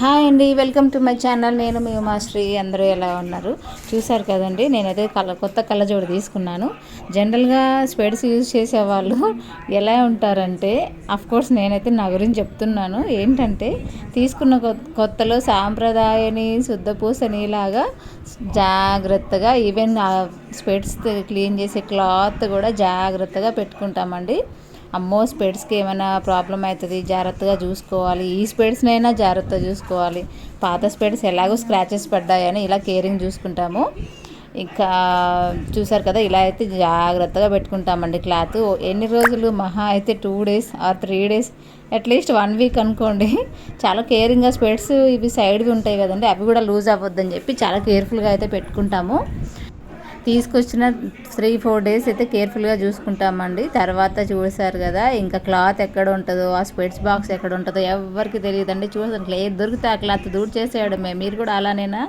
Hi అండి welcome to my channel. నేను మీ ఉమాశ్రీ. అందరూ ఎలా ఉన్నారు? చూసారు కదండి నేనైతే కళ్ళ కొత్త కళ్ళజోడు తీసుకున్నాను. జనరల్గా స్పెడ్స్ యూజ్ చేసేవాళ్ళు ఎలా ఉంటారంటే కోర్స్ నేనైతే నా గురించి చెప్తున్నాను. ఏంటంటే తీసుకున్న కొత్తలో సాంప్రదాయని శుద్ధపూసని ఇలాగా జాగ్రత్తగా ఈవెన్ స్పెడ్స్ క్లీన్ చేసే క్లాత్ కూడా జాగ్రత్తగా పెట్టుకుంటామండి. అమ్మో స్పెడ్స్కి ఏమైనా ప్రాబ్లం అవుతుంది జాగ్రత్తగా చూసుకోవాలి. ఈ స్పెడ్స్నైనా జాగ్రత్తగా చూసుకోవాలి. పాత స్పెడ్స్ ఎలాగో స్క్రాచెస్ పడ్డాయని ఇలా కేరింగ్ చూసుకుంటాము. ఇంకా చూసారు కదా ఇలా అయితే జాగ్రత్తగా పెట్టుకుంటామండి క్లాత్. ఎన్ని రోజులు మహా అయితే two days or three days at least one week అనుకోండి. చాలా కేరింగ్గా స్పెడ్స్ ఇవి సైడ్వి ఉంటాయి కదండి అవి కూడా లూజ్ అవ్వద్దని చెప్పి చాలా కేర్ఫుల్గా అయితే పెట్టుకుంటాము. తీసుకొచ్చిన త్రీ ఫోర్ డేస్ అయితే కేర్ఫుల్గా చూసుకుంటామండి. తర్వాత చూసారు కదా ఇంకా క్లాత్ ఎక్కడ ఉంటుందో ఆ స్పెట్స్ బాక్స్ ఎక్కడ ఉంటుందో ఎవరికి తెలియదండి. చూసాను ఏది దొరికితే ఆ క్లాత్ దూడ్ చేసేయడమే. మీరు కూడా అలానేనా?